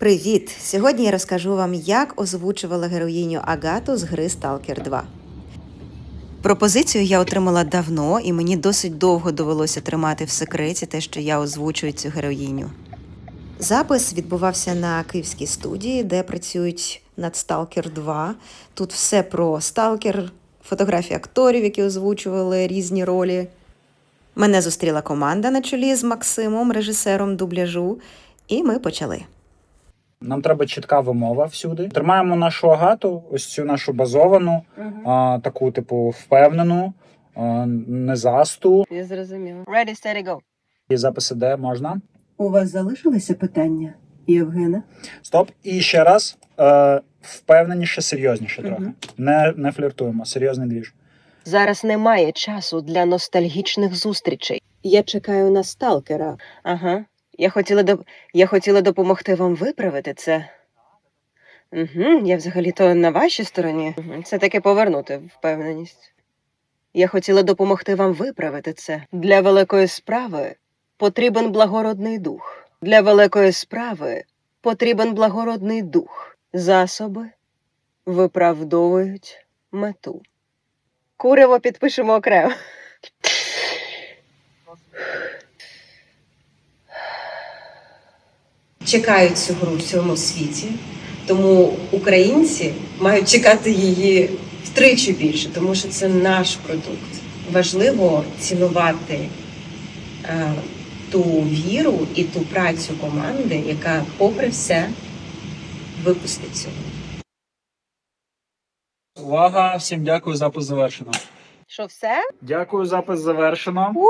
Привіт! Сьогодні я розкажу вам, як озвучувала героїню Агату з гри Stalker 2. Пропозицію я отримала давно, і мені досить довго довелося тримати в секреті те, що я озвучую цю героїню. Запис відбувався на київській студії, де працюють над Stalker 2. Тут все про Stalker, фотографії акторів, які озвучували різні ролі. Мене зустріла команда на чолі з Максимом, режисером дубляжу, і ми почали. Нам треба чітка вимова всюди. Тримаємо нашу агату, ось цю нашу базовану, а, таку, типу, впевнену, а, незасту. Я зрозуміла. Ready, steady, go. І записи де можна. У вас залишилися питання, Євгена? Стоп. І ще раз. Е, впевненіше, серйозніше трохи. Не, не фліртуємо, серйозний двіж. Зараз немає часу для ностальгічних зустрічей. Я чекаю на сталкера. Ага. Я хотіла доп... я хотіла допомогти вам виправити це. Угу, я взагалі-то на вашій стороні. Це таки повернути впевненість. Я хотіла допомогти вам виправити це. Для великої справи потрібен благородний дух. Для великої справи потрібен благородний дух. Засоби виправдовують мету. Куриво підпишемо окремо. Чекають цю гру в цьому світі, тому українці мають чекати її втричі більше, тому що це наш продукт. Важливо цінувати е, ту віру і ту працю команди, яка, попри все, випустить цього. Увага! Всім дякую, запис завершено. Що все? Дякую, запис завершено. У!